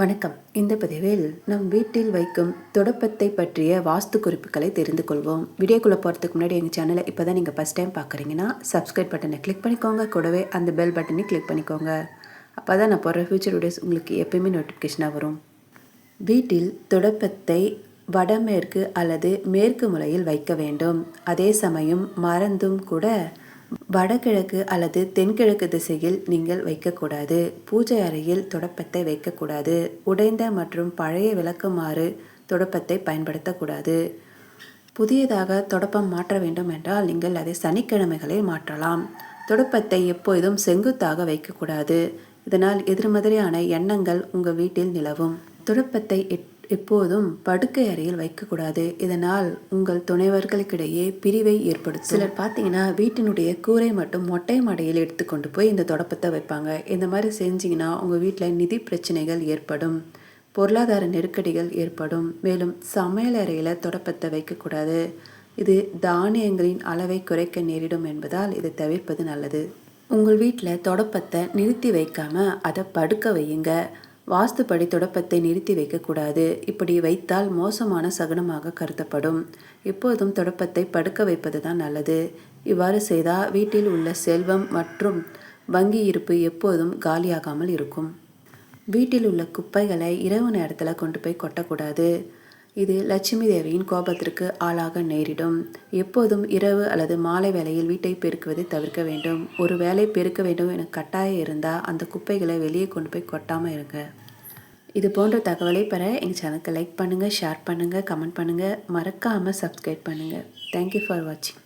வணக்கம். இந்த பதிவில் நம் வீட்டில் வைக்கும் தொடப்பத்தை பற்றிய வாஸ்து குறிப்புகளை தெரிந்து கொள்வோம். வீடியோக்குள்ளே போகிறதுக்கு முன்னாடி எங்கள் சேனலை இப்போ தான் நீங்கள் ஃபஸ்ட் டைம் பார்க்குறீங்கன்னா சப்ஸ்கிரைப் பட்டனை கிளிக் பண்ணிக்கோங்க. கூடவே அந்த பெல் பட்டனை கிளிக் பண்ணிக்கோங்க. அப்போ தான் நான் போடுற ஃபியூச்சர் வீடியோஸ் உங்களுக்கு எப்பயுமே நோட்டிஃபிகேஷனாக வரும். வீட்டில் தொடப்பத்தை வடமேற்கு அல்லது மேற்கு முறையில் வைக்க வேண்டும். அதே சமயம் மறந்தும் கூட வடகிழக்கு அல்லது தென்கிழக்கு திசையில் நீங்கள் வைக்கக்கூடாது. பூஜை அறையில் தொடப்பத்தை வைக்கக்கூடாது. உடைந்த மற்றும் பழைய விளக்குமாறு தொடப்பத்தை பயன்படுத்தக்கூடாது. புதியதாக தொடப்பம் மாற்ற வேண்டும் என்றால் நீங்கள் அதை சனிக்கிழமைகளில் மாற்றலாம். தொடப்பத்தை எப்போதும் செங்குத்தாக வைக்கக்கூடாது. இதனால் எதிர்மறையான எண்ணங்கள் உங்கள் வீட்டில் நிலவும். துடுப்பத்தை எப்போதும் படுக்கை அறையில் வைக்கக்கூடாது. இதனால் உங்கள் துணைவர்களுக்கிடையே பிரிவை ஏற்படுத்தும். சிலர் பார்த்தீங்கன்னா வீட்டினுடைய கூரை மட்டும் மொட்டை மாடையில் எடுத்துக்கொண்டு போய் இந்த தொடப்பத்தை வைப்பாங்க. இந்த மாதிரி செஞ்சிங்கன்னா உங்கள் வீட்டில் நிதி பிரச்சனைகள் ஏற்படும். பொருளாதார நெருக்கடிகள் ஏற்படும். மேலும் சமையல் அறையில் தொடப்பத்தை வைக்கக்கூடாது. இது தானியங்களின் அளவை குறைக்க நேரிடும் என்பதால் இதை தவிர்ப்பது நல்லது. உங்கள் வீட்டில் தொடப்பத்தை நிறுத்தி வைக்காமல் அதை படுக்க வையுங்க. வாஸ்துப்படி தொடப்பத்தை நிறுத்தி வைக்கக்கூடாது. இப்படி வைத்தால் மோசமான சகுனமாக கருதப்படும். எப்போதும் தொடப்பத்தை படுக்க வைப்பது தான் நல்லது. இவ்வாறு செய்தால் வீட்டில் உள்ள செல்வம் மற்றும் வங்கி இருப்பு எப்போதும் காலியாகாமல் இருக்கும். வீட்டில் உள்ள குப்பைகளை இரவு நேரத்தில் கொண்டு போய் கொட்டக்கூடாது. இது லட்சுமி தேவியின் கோபத்திற்கு ஆளாக நேரிடும். எப்போதும் இரவு அல்லது மாலை வேளையில் வீட்டை பெருக்குவதை தவிர்க்க வேண்டும். ஒரு வேலை பெருக்க வேண்டும் என கட்டாயம் இருந்தால் அந்த குப்பைகளை வெளியே கொண்டு போய் கொட்டாமல் இருங்க. இது போன்ற தகவலை பெற எங்கள் சேனலுக்கு லைக் பண்ணுங்கள் ஷேர் பண்ணுங்கள் கமெண்ட் பண்ணுங்கள் மறக்காமல் சப்ஸ்கிரைப் பண்ணுங்கள் தேங்க்யூ ஃபார் வாட்சிங்